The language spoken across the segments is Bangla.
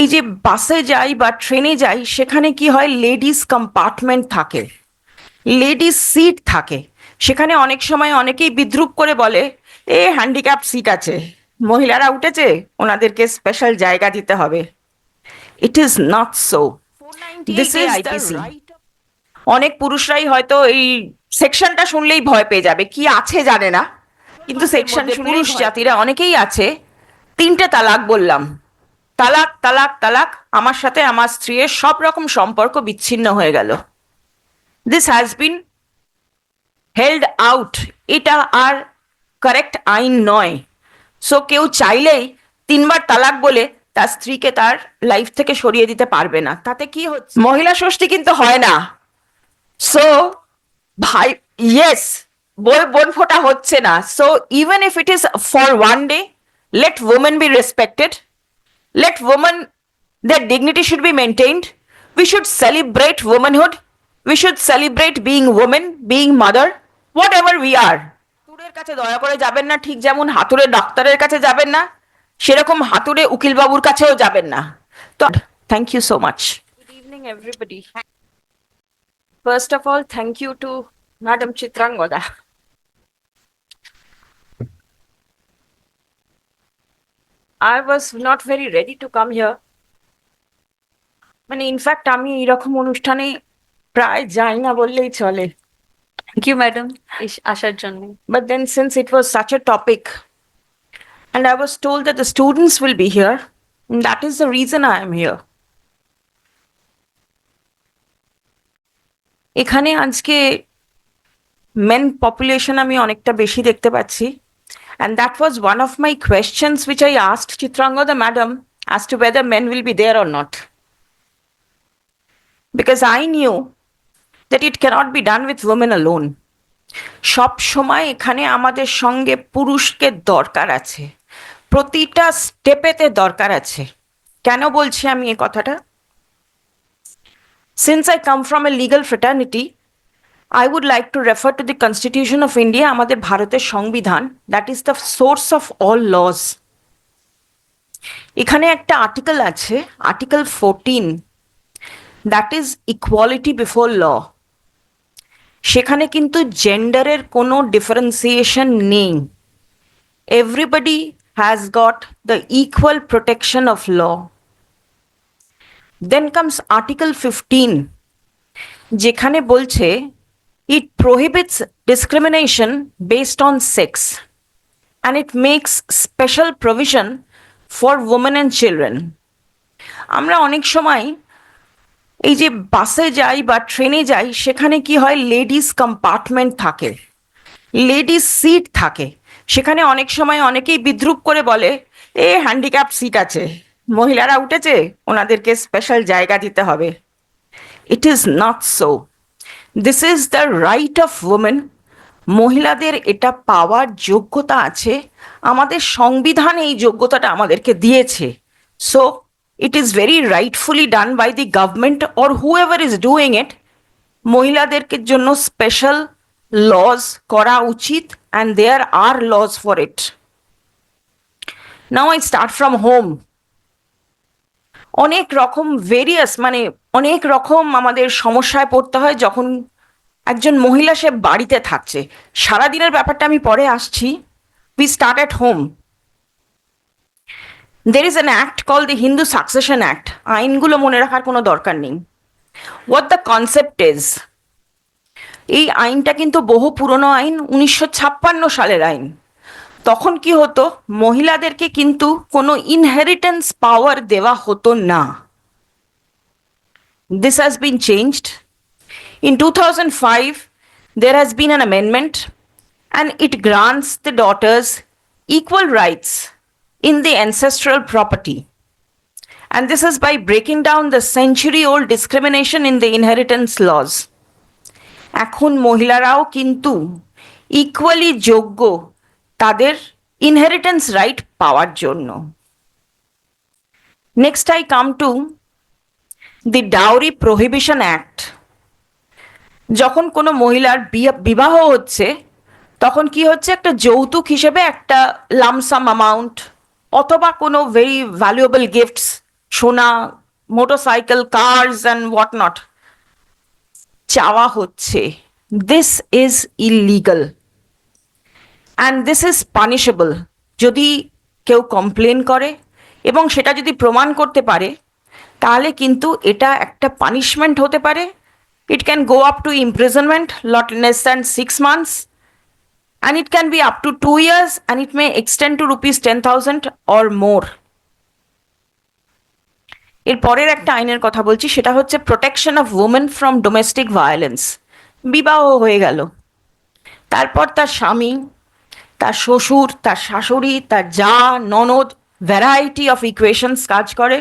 এই যে বাসে যাই বা ট্রেনে যাই সেখানে কি হয়? লেডিস কম্পার্টমেন্ট থাকে। লেডিস সিট থাকে। সেখানে অনেক সময় অনেকেই বিদ্রুপ করে বলে এ হ্যান্ডিক্যাপ সিট আছে। মহিলারা উঠেছে ওনাদেরকে স্পেশাল জায়গা দিতে হবে। It is not so this is IPC অনেক পুরুষরাই হয়তো এই সেকশনটা শুনলেই ভয় পেয়ে যাবে। কি আছে জানে না। কিন্তু সেকশন পুরুষ জাতিরা অনেকেই আছে। তিনটে তালাক বললাম। তালাক তালাক তালাক, আমার সাথে আমার স্ত্রীর সব রকম সম্পর্ক বিচ্ছিন্ন হয়ে গেল। This has been held out এটা আর কারেক্ট আইন নয়। সো কেউ চাইলেই তিনবার তালাক বলে তার স্ত্রীকে তার লাইফ থেকে সরিয়ে দিতে পারবে না। তাতে কি হচ্ছে? মহিলা ষষ্ঠী কিন্তু হয় না। সো ভাই ইয়েস বোন ফোটা হচ্ছে না। So even if it is for one day let women be respected let women their dignity should be maintained we should celebrate womanhood we should celebrate being woman being mother whatever we are হাতুড়ের কাছে দয়া করে যাবেন না ঠিক যেমন হাতুড়ে ডাক্তারের কাছে যাবেন না সেরকম হাতুড়ে উকিল বাবুর কাছেও যাবেন না তো thank you so much good evening everybody first of all thank you to madam Chitrangada I was not very ready to come here. মানে ইনফ্যাক্ট আমি এরকম অনুষ্ঠানে প্রায় যাই না বললেই চলে থ্যাংক ইউ ম্যাডাম আসার জন্য But then, since it was such a topic, and I was told that the students will be here, and that is the reason I am here. এখানে আজকে মেন পপুলেশন আমি অনেকটা বেশি দেখতে পাচ্ছি and that was one of my questions which I asked Chitrangada madam as to whether men will be there or not. Because I knew that it cannot be done with women alone. সব সময় এখানে আমাদের সঙ্গে পুরুষকে দরকার আছে প্রতিটা স্টেপেতে দরকার আছে কেন বলছি আমি এই কথাটা since I come from a legal fraternity I would like to refer to the constitution of India আমাদের ভারতের সংবিধান that is the source of all laws এখানে একটা আর্টিকেল আছে article fourteen that is equality before law সেখানে কিন্তু জেন্ডারের কোনো ডিফারেন্সিয়েশন নেই। Everybody has got the equal protection of law then comes article fifteen যেখানে বলছে it prohibits discrimination based on sex and it makes special provision for women and children আমরা অনেক সময় এই যে বাসে যাই বা ট্রেনে যাই, সেখানে কি হয় লেডিস কম্পার্টমেন্ট থাকে লেডিস সিট থাকে। সেখানে অনেক সময় অনেকেই বিদ্রুপ করে বলে, এ হ্যান্ডিক্যাপ সিট আছে। মহিলারা উঠেছে, ওনাদেরকে স্পেশাল জায়গা দিতে হবে। It is not so this is the right of women মহিলাদের এটা পাওয়ার যোগ্যতা আছে। আমাদের সংবিধান এই যোগ্যতাটা আমাদেরকে দিয়েছে। So it is very rightfully done by the government government whoever is doing it মহিলাদেরকে জন্য স্পেশাল লজ করা উচিত and there are laws for it now I start from home অনেক রকম ভেরিয়াস মানে অনেক রকম আমাদের সমস্যায় পড়তে হয় যখন একজন মহিলা সে বাড়িতে থাকছে। সারাদিনের ব্যাপারটা আমি পরে আসছি। We start at home there is an act call the Hindu succession act আইনগুলো মনে রাখার কোনো দরকার নেই। হোয়াট দ্য কনসেপ্ট ইজ এই আইনটা কিন্তু বহু পুরনো আইন, উনিশশো ছাপ্পান্ন সালের আইন। তখন কি হতো মহিলাদেরকে কিন্তু কোনো ইনহেরিটেন্স পাওয়ার দেওয়া হতো না this has been changed in two thousand five there has been an amendment and it grants the daughters equal rights in the ancestral property. And this is by breaking down the century old discrimination in the inheritance laws. এখন মহিলারাও কিন্তু ইকুয়ালি যোগ্য তাদের ইনহেরিটেন্স রাইট পাওয়ার জন্য। Next I come to the dowry prohibition act যখন কোনো মহিলার বিবাহ হচ্ছে, তখন কি হচ্ছে? একটা যৌতুক হিসেবে একটা লামসাম অ্যামাউন্ট অথবা কোনো ভেরি ভ্যালুয়েবল গিফটস সোনা motorcycle cars and what not চাওয়া হচ্ছে। This is illegal and this is punishable যদি কেউ কমপ্লেন করে এবং সেটা যদি প্রমাণ করতে পারে, তাহলে কিন্তু এটা একটা পানিশমেন্ট হতে পারে। It can go up to imprisonment not less than six months and it can be up to two years and it may extend to rupees ten thousand or more এর পরের একটা আইনের কথা বলছি, সেটা হচ্ছে protection of women from domestic violence বিবাহ হয়ে গেল। তারপর তার স্বামী তার শ্বশুর, তার শাশুড়ি, তার যা ননদ ভ্যারাইটি অফ ইকুয়েশনস কাজ করে।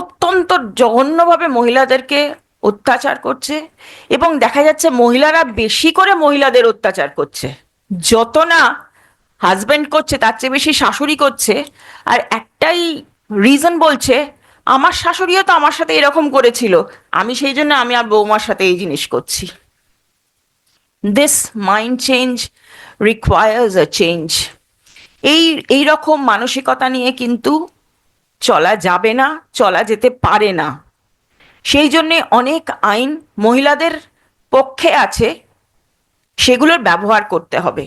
অত্যন্ত জঘন্যভাবে মহিলাদেরকে অত্যাচার করছে এবং দেখা যাচ্ছে মহিলারা বেশি করে মহিলাদের অত্যাচার করছে। যত না হাজব্যান্ড করছে, তার চেয়ে বেশি শাশুড়ি করছে। আর একটাই রিজন বলছে, আমার শাশুড়িও তো আমার সাথে এরকম করেছিল, আমি সেই জন্য আমি আর বৌমার সাথে এই জিনিস করছি। This mind change requires a change এই এই রকম মানসিকতা নিয়ে কিন্তু চলা যাবে না, চলা যেতে পারে না। সেই জন্যে অনেক আইন মহিলাদের পক্ষে আছে, সেগুলোর ব্যবহার করতে হবে।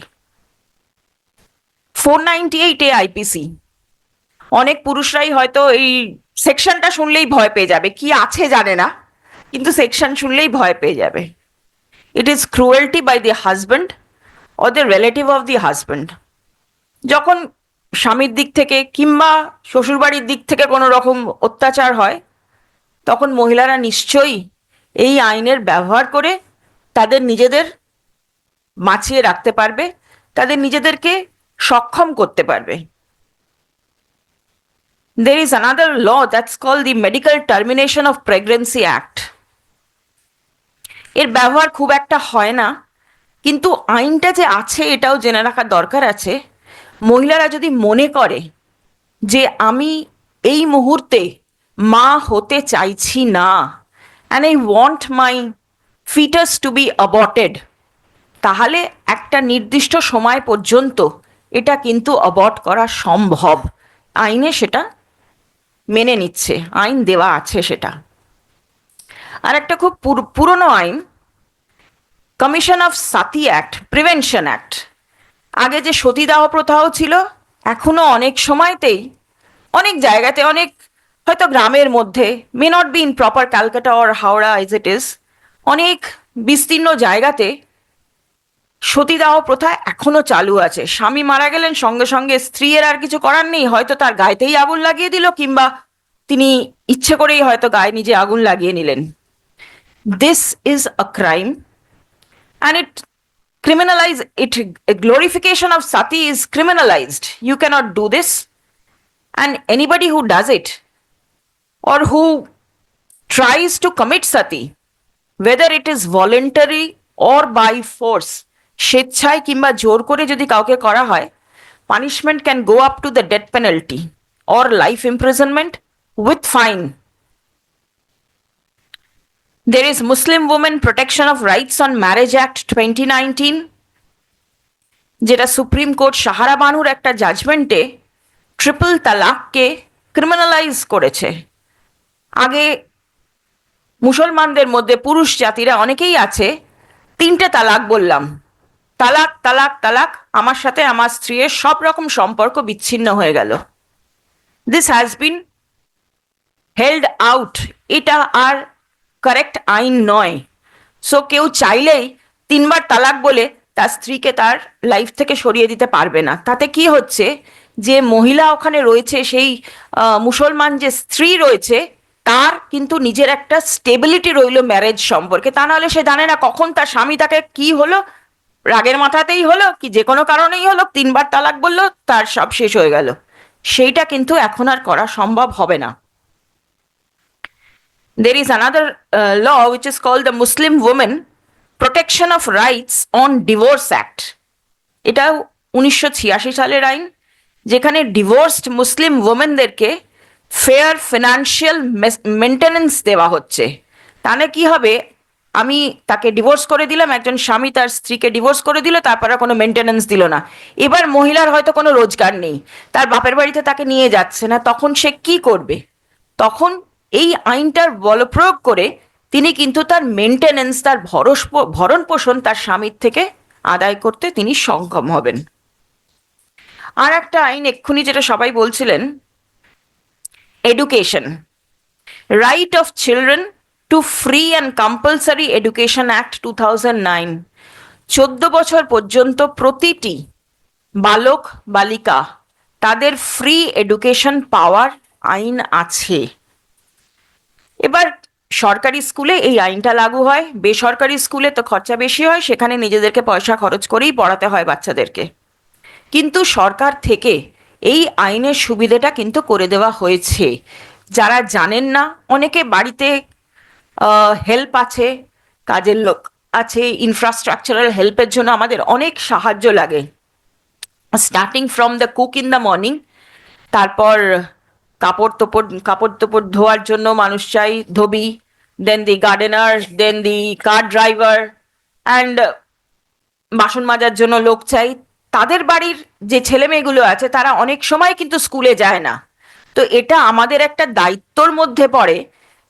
ফোর নাইনটি এইটে আইপিসি অনেক পুরুষরাই হয়তো এই সেকশনটা শুনলেই ভয় পেয়ে যাবে, কি আছে জানে না, কিন্তু সেকশন শুনলেই ভয় পেয়ে যাবে। It is cruelty by the husband or the relative of the husband যখন স্বামীর দিক থেকে কিংবা শ্বশুরবাড়ির দিক থেকে কোনো রকম অত্যাচার হয়, তখন মহিলারা নিশ্চয়ই এই আইনের ব্যবহার করে তাদের নিজেদের বাঁচিয়ে রাখতে পারবে, তাদের নিজেদেরকে সক্ষম করতে পারবে there is another law that's called the Medical Termination of Pregnancy Act. এর ব্যবহার খুব একটা হয় না কিন্তু আইনটা যে আছে, এটাও জেনে রাখার দরকার আছে। মহিলারা যদি মনে করে যে আমি এই মুহূর্তে মা হতে চাইছি না and I want my foetus to be aborted তাহলে একটা নির্দিষ্ট সময় পর্যন্ত এটা কিন্তু অবট করা সম্ভব। আইনে সেটা মেনে নিচ্ছে, আইন দেওয়া আছে সেটা। আর একটা খুব পুর- পুরনো আইন commission of sati act prevention act আগে যে সতীদাহ প্রথাও ছিল, এখনও অনেক সময়তেই, অনেক জায়গাতে, অনেক হয়তো গ্রামের মধ্যে may not be in proper Calcutta or Howrah as it is অনেক বিস্তীর্ণ জায়গাতে সতীদাহ প্রথা এখনও চালু আছে। স্বামী মারা গেলেন, সঙ্গে সঙ্গে স্ত্রীর আর কিছু করার নেই, হয়তো তার গায়েতেই আগুন লাগিয়ে দিল, কিংবা তিনি ইচ্ছে করেই হয়তো গায়ে নিজে আগুন লাগিয়ে নিলেন। This is a crime and it criminalize it glorification of sati is criminalized you cannot do this and anybody who does it or who tries to commit sati whether it is voluntary or by force স্বেচ্ছায় কিংবা জোর করে যদি কাউকে করা হয় punishment can go up to the death penalty or life imprisonment with fine There is Muslim Women Protection of Rights on Marriage Act 2019 যেটা সুপ্রিম কোর্ট সাহারা বানুর একটা জাজমেন্টে ট্রিপল তালাককে ক্রিমিনালাইজ করেছে। আগে মুসলমানদের মধ্যে পুরুষ জাতিরা অনেকেই আছে, তিনটে তালাক বললাম। তালাক তালাক তালাক, আমার সাথে আমার স্ত্রীর সব রকম সম্পর্ক বিচ্ছিন্ন হয়ে গেল। This has been held out এটা আর কারেক্ট আইন নয় সো কেউ চাইলেই তিনবার তালাক বলে তার স্ত্রীকে তার লাইফ থেকে সরিয়ে দিতে পারবে না। তাতে কি হচ্ছে? যে মহিলা ওখানে রয়েছে, সেই মুসলমান যে স্ত্রী রয়েছে, তার কিন্তু নিজের একটা স্টেবিলিটি রইল ম্যারেজ সম্পর্কে। তা নাহলে সে জানে না কখন তার স্বামী তাকে কি হলো, রাগের মাথাতেই হলো, কি যে কোনো কারণেই হলো, তিনবার তালাক বলল, তার সব শেষ হয়ে গেল। সেইটা কিন্তু এখন আর করা সম্ভব হবে না। There is another uh, law which is called the Muslim Women Protection of Rights on Divorce Act. এটাও উনিশশো ছিয়াশি সালের আইন যেখানে ডিভোর্সড মুসলিম ওমেনদেরকে ফেয়ার ফিনান্সিয়াল মেনটেনেন্স দেওয়া হচ্ছে। তাহলে কি হবে? আমি তাকে ডিভোর্স করে দিলাম একজন স্বামী তার স্ত্রীকে ডিভোর্স করে দিল তারপর কোনো মেনটেনেন্স দিল না। এবার মহিলার হয়তো কোনো রোজগার নেই তার বাপের বাড়িতে তাকে নিয়ে যাচ্ছে না তখন সে কি করবে? তখন এই আইনটার বলপ্রয়োগ করে তিনি কিন্তু তার মেনটেনেন্স তার ভরস, ভরণ পোষণ তার স্বামীর থেকে আদায় করতে তিনি সক্ষম হবেন। আর একটা আইন এক্ষুনি যেটা সবাই বলছিলেন education right of children to free and compulsory education act two thousand nine চোদ্দ বছর পর্যন্ত প্রতিটি বালক, বালিকা, তাদের ফ্রি এডুকেশন পাওয়ার আইন আছে। এবার সরকারি স্কুলে এই আইনটা লাগু হয়। বেসরকারি স্কুলে তো খরচা বেশি হয়, সেখানে নিজেদেরকে পয়সা খরচ করেই পড়াতে হয় বাচ্চাদেরকে। কিন্তু সরকার থেকে এই আইনের সুবিধাটা কিন্তু করে দেওয়া হয়েছে। যারা জানেন না, অনেকে বাড়িতে হেল্প আছে, কাজের লোক আছে ইনফ্রাস্ট্রাকচারাল হেল্পের জন্য আমাদের অনেক সাহায্য লাগে। Starting from the cook in the morning তারপর কাপড় তোপড় কাপড় তোপড় ধোয়ার জন্য মানুষ চাই ধোবি then the gardener then the car driver and বাসন মাজার জন্য লোক চাই। তাদের বাড়ির যে ছেলে মেয়েগুলো আছে, তারা অনেক সময় কিন্তু স্কুলে যায় না। তো এটা আমাদের একটা দায়িত্বর মধ্যে পড়ে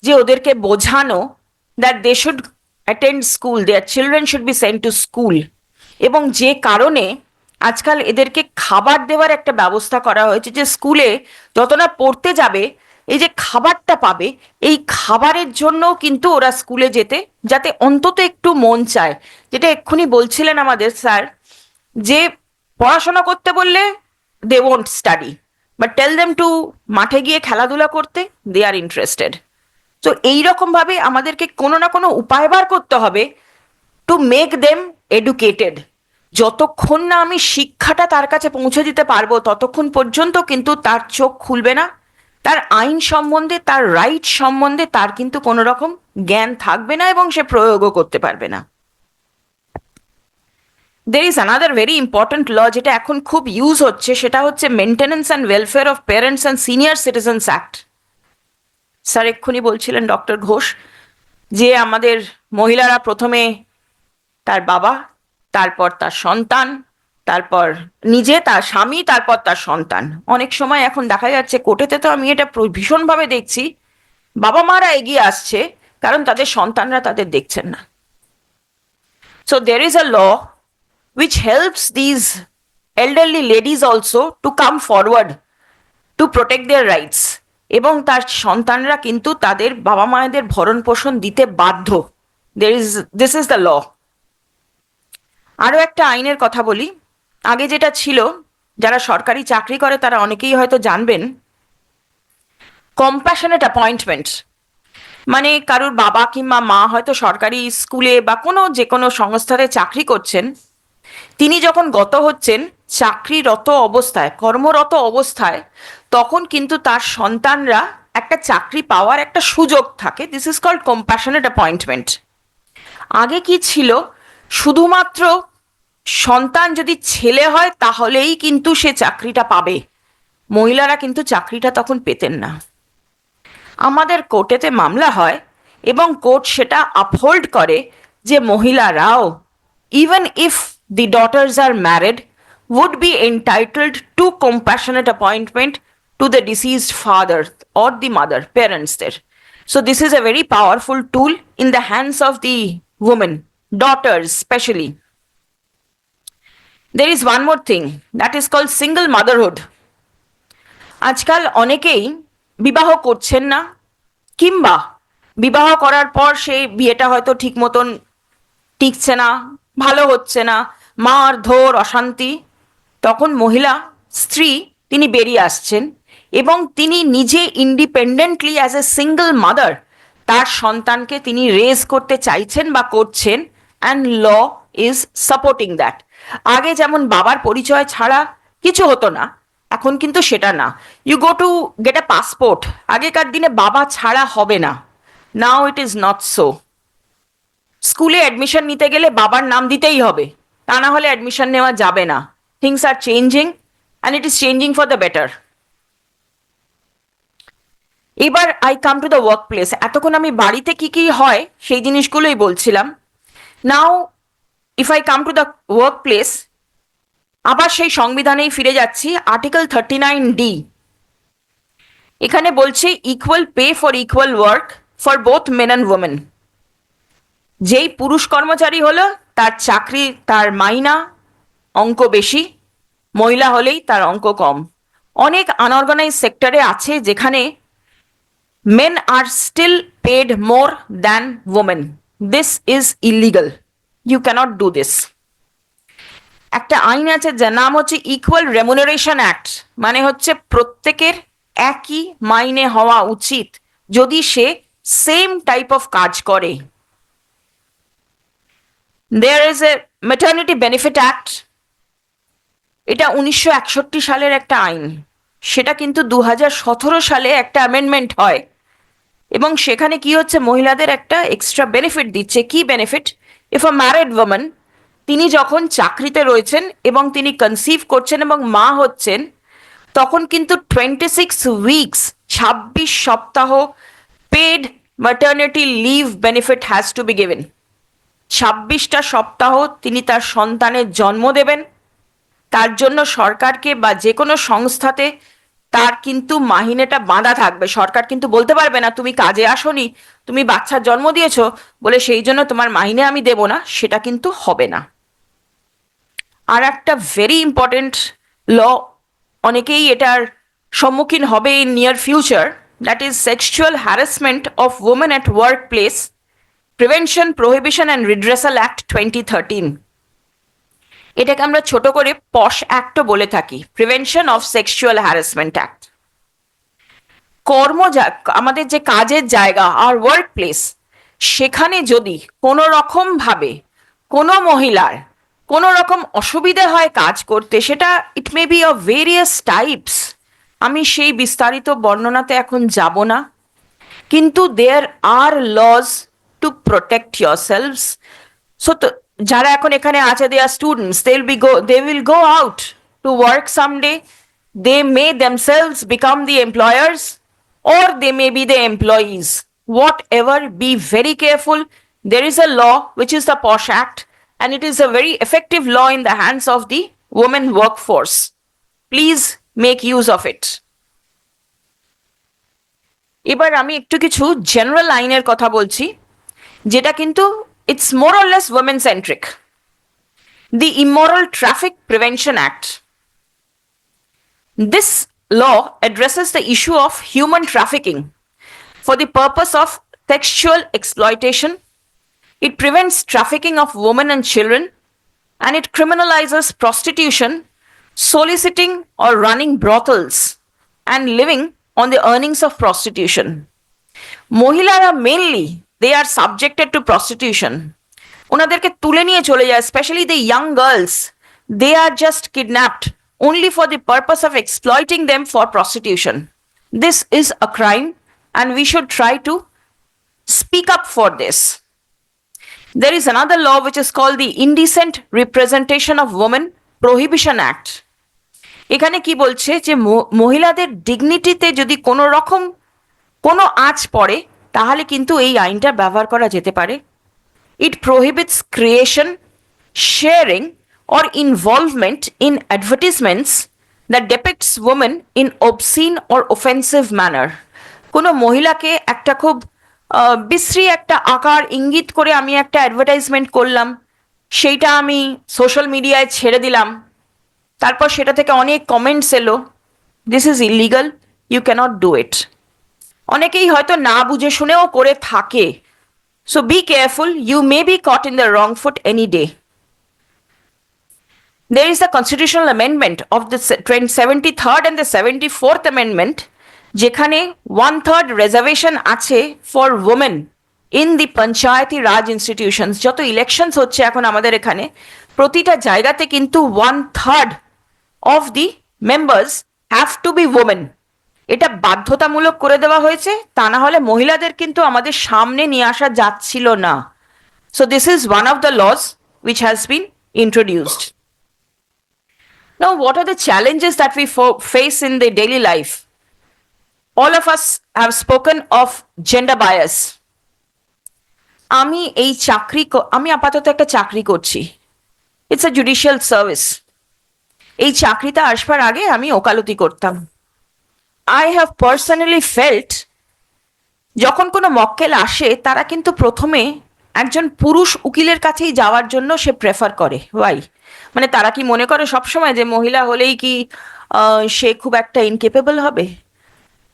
যে ওদেরকে বোঝানো that they should attend school their children should be sent to school এবং যে কারণে আজকাল এদেরকে খাবার দেওয়ার একটা ব্যবস্থা করা হয়েছে যে স্কুলে যত না পড়তে যাবে, এই যে খাবারটা পাবে, এই খাবারের জন্য কিন্তু ওরা স্কুলে যেতে, যাতে অন্তত একটু মন চায়। যেটা এক্ষুনি বলছিলেন আমাদের স্যার, যে পড়াশোনা করতে বললে they won't study but tell them to মাঠে গিয়ে খেলাধুলা করতে দে আর ইন্টারেস্টেড তো এইরকমভাবে আমাদেরকে কোনো না কোনো উপায় বার করতে হবে টু মেক দেম এডুকেটেড যতক্ষণ না আমি শিক্ষাটা তার কাছে পৌঁছে দিতে পারব, ততক্ষণ পর্যন্ত কিন্তু তার চোখ খুলবে না। তার আইন সম্বন্ধে, তার রাইট সম্বন্ধে তার কিন্তু কোনো রকম জ্ঞান থাকবে না এবং সে প্রয়োগও করতে পারবে না। There is another very important law যেটা এখন খুব ইউজ হচ্ছে, সেটা হচ্ছে maintenance and welfare of parents and senior citizens act sir এক্ষুনি বলছিলেন ডক্টর ঘোষ যে আমাদের মহিলারা প্রথমে তার বাবা তারপর তার সন্তান, তারপর নিজে তার স্বামী, তারপর তার সন্তান। অনেক সময় এখন দেখা যাচ্ছে কোর্টেতে তো আমি এটা ভীষণভাবে দেখছি, বাবা মারা এগিয়ে আসছে, কারণ তাদের সন্তানরা তাদের দেখছেন না। So there is a law which helps these elderly ladies also to come forward to protect their rights. এবং তার সন্তানরা কিন্তু তাদের বাবা মায়েদের ভরণ পোষণ দিতে বাধ্য। There is this is the law আরও একটা আইনের কথা বলি। আগে যেটা ছিল, যারা সরকারি চাকরি করে, তারা অনেকেই হয়তো জানবেন কম্প্যাশনেট অ্যাপয়েন্টমেন্ট মানে কারোর বাবা কিংবা মা হয়তো সরকারি স্কুলে বা কোনো যে কোনো সংস্থাতে চাকরি করছেন, তিনি যখন গত হচ্ছেন চাকরিরত অবস্থায়, কর্মরত অবস্থায়, তখন কিন্তু তার সন্তানরা একটা চাকরি পাওয়ার একটা সুযোগ থাকে। This is called compassionate appointment আগে কি ছিল শুধুমাত্র সন্তান যদি ছেলে হয়, তাহলেই কিন্তু সে চাকরিটা পাবে। মহিলারা কিন্তু চাকরিটা তখন পেতেন না। আমাদের কোর্টেতে মামলা হয় এবং কোর্ট সেটা আফহোল্ড করে যে মহিলারাও even if the daughters are married would be entitled to compassionate appointment to the deceased father or the mother প্যারেন্টসদের so this is a very powerful tool in the hands of the women daughters especially there is one more thing that is called single motherhood. আজকাল অনেকেই বিবাহ করছেন না, কিংবা বিবাহ করার পর সেই বিয়েটা হয়তো ঠিক মতন টিকছে না, ভালো হচ্ছে না, মার ধর অশান্তি। তখন মহিলা, স্ত্রী তিনি বেরিয়ে আসছেন এবং তিনি নিজে independently as a single mother তার সন্তানকে তিনি রেজ করতে চাইছেন বা করছেন and law is supporting that আগে যেমন বাবার পরিচয় ছাড়া কিছু হতো না, এখন কিন্তু সেটা না। You go to get a passport আগেকার দিনে বাবা ছাড়া হবে না। Now it is not so স্কুলে অ্যাডমিশন নিতে গেলে বাবার নাম দিতেই হবে। তা না হলে অ্যাডমিশন নেওয়া যাবে না। Things are changing and it is changing for the better এবার I come to the work place এতক্ষণ আমি বাড়িতে কি কি হয়, সেই জিনিসগুলোই বলছিলাম। Now if I come to the work place আবার সেই সংবিধানেই ফিরে যাচ্ছি আর্টিকেল থার্টি নাইন ডি এখানে বলছে equal pay for equal work for both men and women যেই পুরুষ কর্মচারী হলো, তার চাকরি তার মাইনা, অঙ্ক বেশি, মহিলা হলেই তার অঙ্ক কম। অনেক আনঅর্গানাইজ সেক্টরে আছে যেখানে men are still paid more than women. This is illegal. You cannot do this একটা আইন আছে যার নাম হচ্ছে ইকুয়াল রেমুনারেশন অ্যাক্ট মানে হচ্ছে প্রত্যেকের একই মাইনে হওয়া উচিত যদি সে সেম টাইপ অফ কাজ করে। There is a maternity benefit act এটা উনিশশো একষট্টি সালের একটা আইন। সেটা কিন্তু দু সালে একটা অ্যামেন্ডমেন্ট হয়। এবং সেখানে কি হচ্ছে? মহিলাদের একটা এক্সট্রা বেনিফিট দিচ্ছে। কি benefit if a married women তিনি যখন চাকরিতে রয়েছেন এবং তিনি কনসিভ করছেন এবং মা হচ্ছেন, তখন কিন্তু টোয়েন্টি সিক্স উইকস ছাব্বিশ সপ্তাহ paid maternity leave benefit has to be given ছাব্বিশটা সপ্তাহ তিনি তার সন্তানের জন্ম দেবেন। তার জন্য সরকারকে বা যে কোনো সংস্থাতে তার কিন্তু মাহিনেটা বাঁধা থাকবে। সরকার কিন্তু বলতে পারবে না, তুমি কাজে আসোনি, তুমি বাচ্চার জন্ম দিয়েছ, বলে সেই জন্য তোমার মাহিনে আমি দেব না। সেটা কিন্তু হবে না। আর একটা ভেরি ইম্পর্টেন্ট ল অনেকেই এটার সম্মুখীন হবে in near future that is sexual harassment of women at work place prevention prohibition and redressal act twenty thirteen এটাকে আমরা ছোট করে পশ অ্যাক্টও বলে থাকি prevention of sexual harassment act কর্ম আমাদের যে কাজের জায়গা আর ওয়ার্ক প্লেস সেখানে যদি কোনো রকম ভাবে কোনো মহিলার কোনো রকম অসুবিধে হয় কাজ করতে, সেটা it may be of various types আমি সেই বিস্তারিত বর্ণনাতে এখন যাব না। কিন্তু there are laws to protect yourselves so যারা এখন এখানে আছে they are students they will be go they will go out to work someday they may themselves become the employers or they may be the employees. Whatever, be very careful. There is a law, which is the POSH Act, and it is a very effective law in the hands of the women workforce. Please make use of it. এবার আমি একটু কিছু জেনারেল আইনের কথা বলছি যেটা কিন্তু it's more or less women centric. The Immoral Traffic Prevention Act. This law addresses the issue of human trafficking for the purpose of sexual exploitation. It prevents trafficking of women and children and it criminalizes prostitution, soliciting or running brothels and living on the earnings of prostitution. Mohilara mainly they are subjected to prostitution ওনাদেরকে তুলে নিয়ে চলে যায় specially the young girls they are just kidnapped only for the purpose of exploiting them for prostitution this is a crime and we should try to speak up for this there is another law which is call the indecent representation of women prohibition act এখানে কি বলছে যে মহিলাদের ডিগনিটিতে যদি কোনো রকম কোনো আঁচ পড়ে তাহলে কিন্তু এই আইনটা ব্যবহার করা যেতে পারে। It prohibits creation sharing or involvement in advertisements that depicts women in obscene or offensive manner কোনো মহিলাকে একটা খুব বিশ্রী একটা আকার ইঙ্গিত করে আমি একটা অ্যাডভার্টাইজমেন্ট করলাম, সেইটা আমি সোশ্যাল মিডিয়ায় ছেড়ে দিলাম। তারপর সেটা থেকে অনেক কমেন্টস এলো। This is illegal you cannot do it অনেকেই হয়তো না বুঝে শুনেও করে থাকে। So be careful, you may be caught in the wrong foot any day. There is a constitutional amendment of the se- 20 73rd and the 74th amendment যেখানে ওয়ান থার্ড রেজার্ভেশন আছে for women in the panchayati raj institutions যত ইলেকশনস হচ্ছে এখন আমাদের এখানে প্রতিটা জায়গাতে কিন্তু one third of the members have to be women এটা বাধ্যতামূলক করে দেওয়া হয়েছে, তা না হলে মহিলাদের কিন্তু আমাদের সামনে নিয়ে আসা যাচ্ছিল না। So this is one of the laws which has been introduced what are the challenges that we fo- face in the daily life? All of us have spoken of gender bias. আমি এই চাকরি আমি আপাতত একটা চাকরি করছি। ইটস আ জুডিশিয়াল সার্ভিস এই চাকরিতে আসবার আগে আমি ওকালতি করতাম। আই হ্যাভ পার্সোনালি ফেল্ট যখন কোনো মক্কেল আসে, তারা কিন্তু প্রথমে একজন পুরুষ উকিলের কাছেই যাওয়ার জন্য সে প্রেফার করে। ওয়াই মানে তারা কি মনে করে সবসময় যে মহিলা হলেই কি সে খুব একটা ইনকেপেবল হবে?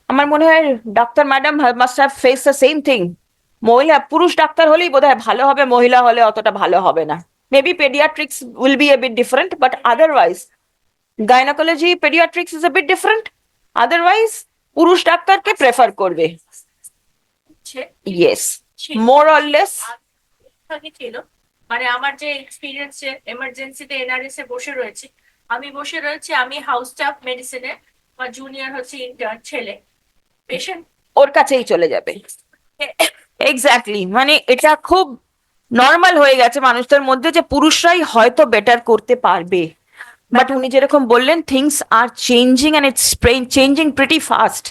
আমার মনে হয় doctor madam must have face the same thing মহিলা, পুরুষ ডাক্তার হলেই বোধহয় ভালো হবে, মহিলা হলে অতটা ভালো হবে না। Maybe paediatrics will be a bit different but otherwise gynaecology paediatrics is a bit different otherwise পুরুষ ডাক্তারকে প্রেফার করবে। ইয়েস মোর অর লেস ছিল। মানে আমার যে এক্সপিরিয়েন্স এমার্জেন্সিতে এনআরএস এ বসে রয়েছে আমি বসে রয়েছি আমি হাউস স্টাফ মেডিসিনে আমার জুনিয়র হচ্ছে ইন্টার্ন ছেলে। পেশেন্ট ওর কাছেই চলে যাবে। এক্স্যাক্টলি মানে এটা খুব নর্মাল হয়ে গেছে মানুষদের মধ্যে যে পুরুষরাই হয়তো বেটার করতে পারবে। বাট উনি যেরকম বললেন things are changing and it's changing pretty fast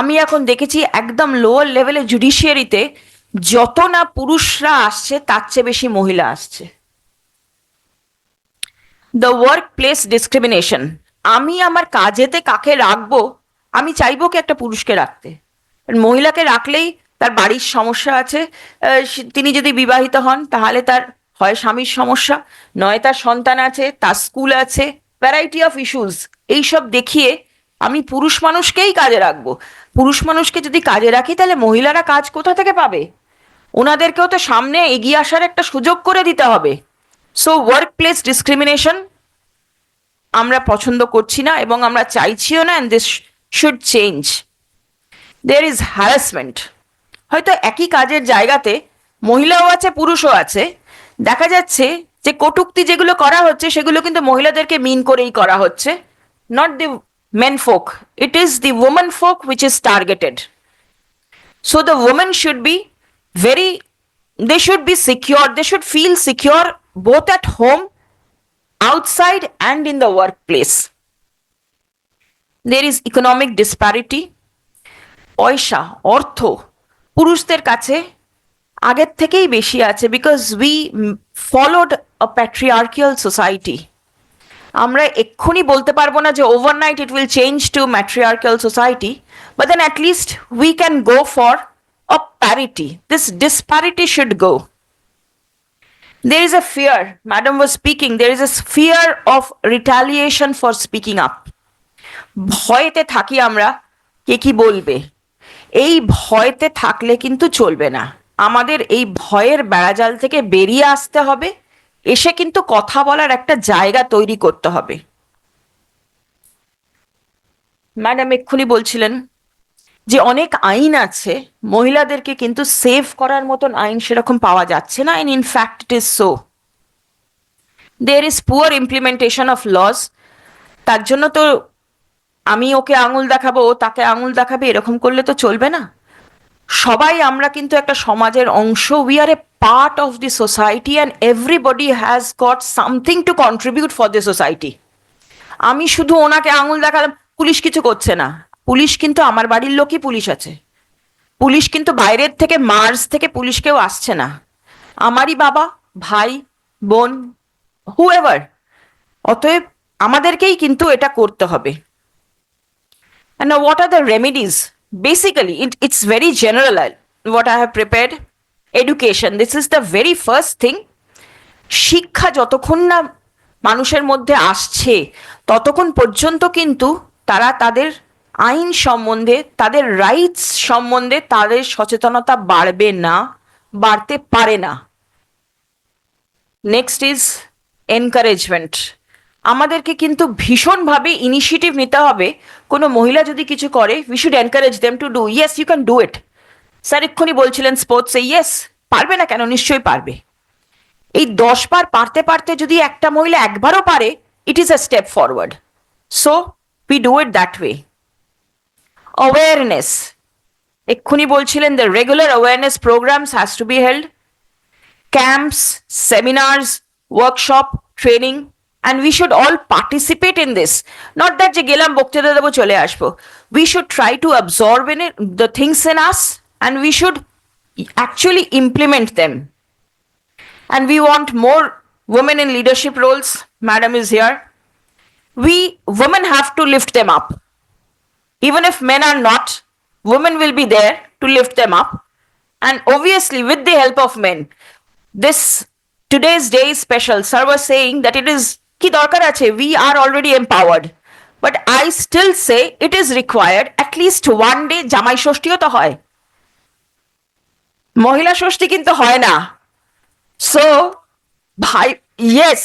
আমি এখন দেখেছি একদম লোয়ার লেভেলে জুডিশিয়ারিতে যত না পুরুষরা আসছে, তার চেয়ে বেশি মহিলা আসছে। দ্য ওয়ার্ক প্লেস ডিসক্রিমিনেশন আমি আমার কাজেতে কাকে রাখব? আমি চাইব কি একটা পুরুষকে রাখতে। মহিলাকে রাখলেই তার বাড়ির সমস্যা আছে। তিনি যদি বিবাহিত হন, তাহলে তার হয় স্বামীর সমস্যা, নয় তার সন্তান আছে, তার স্কুল আছে ভ্যারাইটি অফ ইস্যুস এইসব দেখিয়ে আমি পুরুষ মানুষকেই কাজে রাখব। পুরুষ মানুষকে যদি কাজে রাখি, তাহলে মহিলারা কাজ কোথা থেকে পাবে? ওনাদেরকেও তো সামনে এগিয়ে আসার একটা সুযোগ করে দিতে হবে। সো ওয়ার্ক প্লেস ডিসক্রিমিনেশন আমরা পছন্দ করছি না এবং আমরা চাইছিও না and this should change there is harassment হয়তো একই কাজের জায়গাতে মহিলাও আছে, পুরুষও আছে দেখা যাচ্ছে যে কটুক্তি যেগুলো করা হচ্ছে, সেগুলো কিন্তু মহিলাদেরকে মিন করেই করা হচ্ছে। Not the men folk it is the women folk which is targeted so the women should be very they should be secure they should feel secure both at home outside and in the workplace there is economic disparity পয়সা, অর্থ, পুরুষদের কাছে আগের থেকেই বেশি আছে because we followed a patriarchal society আমরা এক্ষুনি বলতে পারব না যে overnight it will change to matriarchal society but then at least we can go for a parity this disparity should go there is a fear madam was speaking there is a fear of retaliation for speaking up ভয়েতে থাকি আমরা, কে কি বলবে? এই ভয়তে থাকলে কিন্তু চলবে না। আমাদের এই ভয়ের বেড়াজাল থেকে বেরিয়ে আসতে হবে, এসে কিন্তু কথা বলার একটা জায়গা তৈরি করতে হবে। ম্যাডাম এক্ষুনি বলছিলেন যে অনেক আইন আছে, মহিলাদেরকে কিন্তু সেভ করার মতন আইন সেরকম পাওয়া যাচ্ছে না in in fact it is so there is poor implementation of laws তার জন্য তো আমি ওকে আঙুল দেখাবো তাকে আঙুল দেখাবে, এরকম করলে তো চলবে না। সবাই আমরা কিন্তু একটা সমাজের অংশ। We are a part of the society and everybody has got something to contribute for the society আমি শুধু ওনাকে আঙুল দেখালাম, পুলিশ কিছু করছে না। পুলিশ কিন্তু আমার বাড়ির লোকই পুলিশ আছে। পুলিশ কিন্তু বাইরের থেকে, মার্স থেকে পুলিশ কেউ আসছে না। আমারই বাবা, ভাই, বোন হুএভার অতএব আমাদেরকেই কিন্তু এটা করতে হবে। What are the remedies? Basically, it, it's very general. uh, What I have prepared education. This is the very first thing. শিক্ষা যতক্ষণ না মানুষের মধ্যে আসছে ততক্ষণ পর্যন্ত কিন্তু তারা তাদের আইন সম্বন্ধে তাদের রাইটস সম্বন্ধে তাদের সচেতনতা বাড়বে না বাড়তে পারে না নেক্সট ইজ এনকারেজমেন্ট আমাদেরকে কিন্তু ভীষণভাবে ইনিশিয়েটিভ নিতে হবে। কোনো মহিলা যদি কিছু করে we should encourage them to do yes you can do it sir এক্ষুনি বলছিলেন স্পোর্টসে ইয়েস পারবে না কেন? নিশ্চয়ই পারবে। এই দশ বার পারতে পারতে যদি একটা মহিলা একবারও পারে it is a step forward so we do it that way awareness এক্ষুনি বলছিলেন the regular awareness programmes has to be held camps seminars, workshop training, and we should all participate in this. Not that যে গেলাম বক্তৃতা দেবো চলে আসবো we should try to absorb in it the things in us and we should actually implement them. And we want more women in leadership roles. Madam is here. We women have to lift them up. even if men are not, women will be there to lift them up. And obviously, with the help of men, this today's day is special. Sir was saying that it is কি দরকার আছে we are already empowered. But I still say it is required at least one day জামাই ষষ্ঠীও তো হয় মহিলা ষষ্ঠী কিন্তু হয় না সো ভাই ইয়েস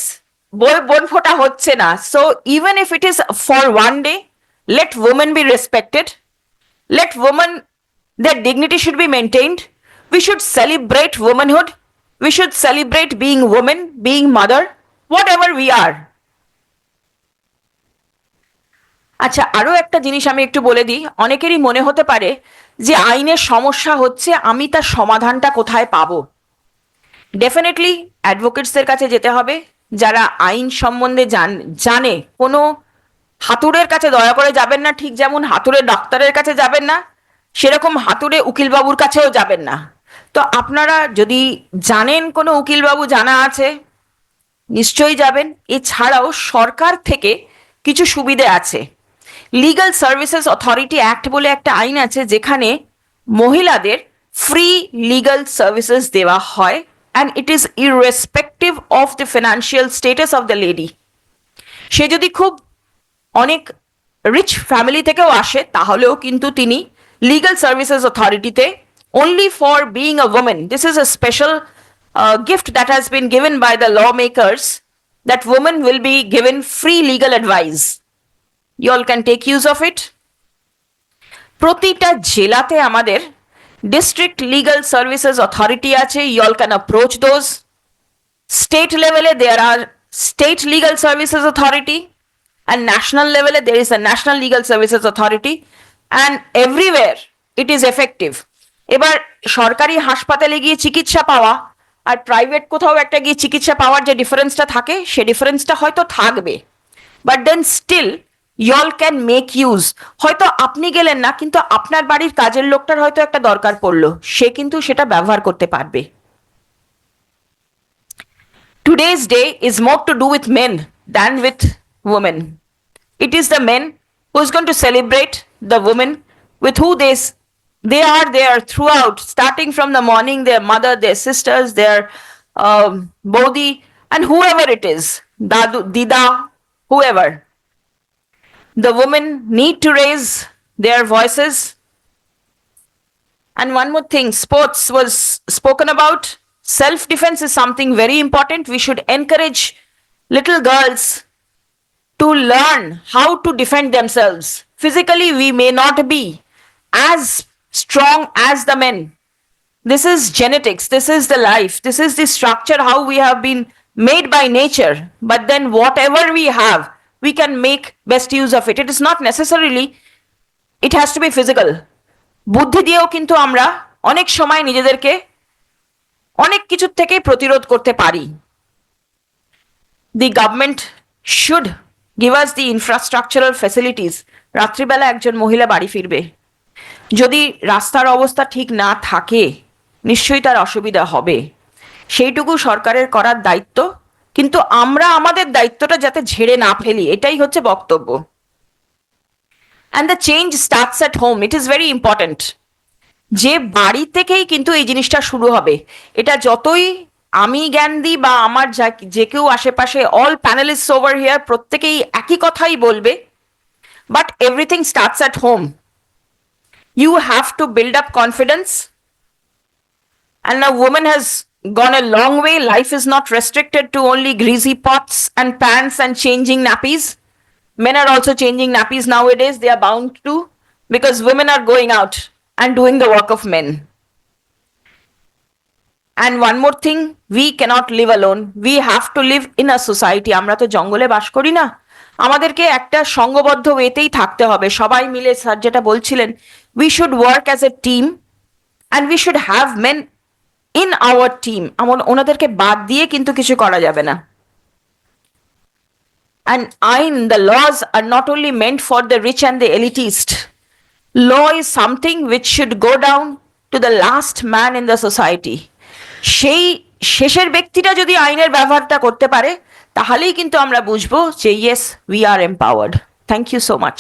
বই বোন ফোটা হচ্ছে না so even if it is for one day let women be respected let women their dignity should be maintained we should celebrate womanhood we should celebrate being woman being mother whatever we are. আচ্ছা আরও একটা জিনিস আমি একটু বলে দিই। অনেকেরই মনে হতে পারে যে আইনের সমস্যা হচ্ছে আমি তার সমাধানটা কোথায় পাবো। ডেফিনেটলি অ্যাডভোকেটসদের কাছে যেতে হবে, যারা আইন সম্বন্ধে জান, জানে। কোনো হাতুড়ের কাছে দয়া করে যাবেন না, ঠিক যেমন হাতুড়ে ডাক্তারের কাছে যাবেন না, সেরকম হাতুড়ে উকিলবাবুর কাছেও যাবেন না। তো আপনারা যদি জানেন কোনো উকিলবাবু জানা আছে নিশ্চয়ই যাবেন। এছাড়াও সরকার থেকে কিছু সুবিধে আছে। লিগাল সার্ভিসেস অথরিটি অ্যাক্ট বলে একটা আইন আছে যেখানে মহিলাদের ফ্রি লিগাল সার্ভিসেস দেওয়া হয় and it is irrespective of the financial status of the lady সে যদি খুব অনেক রিচ ফ্যামিলি থেকেও আসে, তাহলেও কিন্তু তিনি legal services অথরিটিতে only for being a woman this is a special uh, gift that has been given by the lawmakers that women will be given free legal advice you all can take use of it প্রতিটা জেলাতে আমাদের ডিস্ট্রিক্ট লিগাল সার্ভিসেস অথরিটি আছে you all can approach those state level there are state legal services authority and national level there is a national legal services authority and everywhere it is effective এবার সরকারি হাসপাতালে গিয়ে চিকিৎসা পাওয়া আর প্রাইভেট কোথাও একটা গিয়ে চিকিৎসা পাওয়ার যে ডিফারেন্সটা থাকে, সে ডিফারেন্সটা হয়তো থাকবে। But then still y'all can make use হয়তো আপনি গেলেন না, কিন্তু আপনার বাড়ির কাজের লোকটার হয়তো একটা দরকার পড়ল। সে কিন্তু সেটা ব্যবহার করতে পারবে। Today's day is more to do with men than with women. It is the men who is going to celebrate the women with who they they are there throughout, starting from the morning, their mother, their sisters, their um, bodhi, and whoever it is, dadu, dida, whoever. The women need to raise their voices and one more thing sports was spoken about. Self defense is something very important. We should encourage little girls to learn how to defend themselves. Physically, we may not be as strong as the men. This is genetics. This is the life. This is the structure how we have been made by nature. But then, whatever we have, we can make best use of it. It is not necessarily, it has to be physical. বুদ্ধি দিয়েও কিন্তু আমরা অনেক সময় নিজেদেরকে অনেক কিছুর থেকে প্রতিরোধ করতে পারি the government should give us the infrastructural facilities রাত্রিবেলা একজন মহিলা বাড়ি ফিরবে যদি রাস্তার অবস্থা ঠিক না থাকে, নিশ্চয়ই তার অসুবিধা হবে। সেইটুকু সরকারের করার দায়িত্ব, কিন্তু আমরা আমাদের দায়িত্বটা যাতে ঝেড়ে না ফেলি, এটাই হচ্ছে বক্তব্য। And the change starts at home it is very important যে বাড়ি থেকেই কিন্তু এই জিনিসটা শুরু হবে, এটা যতই আমি জ্ঞান দিই বা আমার যা যে কেউ আশেপাশে অল প্যানেলিস্ট ওভার হিয়ার প্রত্যেকেই একই কথাই বলবে but everything starts at home you have to build up confidence. And a woman has gone a long way. Life is not restricted to only greasy pots and pans and changing nappies. Men are also changing nappies nowadays. They are bound to because women are going out and doing the work of men. And one more thing, we cannot live alone. We have to live in a society. আমরা তো জঙ্গলে বাস করি না আমাদেরকে একটা সঙ্গবদ্ধ ওয়েতেই থাকতে হবে সবাই মিলে স্যার যেটা বলছিলেন We should work as a team and we should have men in our team এমন ওনাদেরকে বাদ দিয়ে কিন্তু কিছু করা যাবে না And ayn, the laws are not only meant for the rich and the elitist. Law is something which should go down to the last man in the society. সেই শেষের ব্যক্তিটা যদি আইনের ব্যবহারটা করতে পারে তাহলেই কিন্তু আমরা বুঝবো যে yes we are empowered thank you so much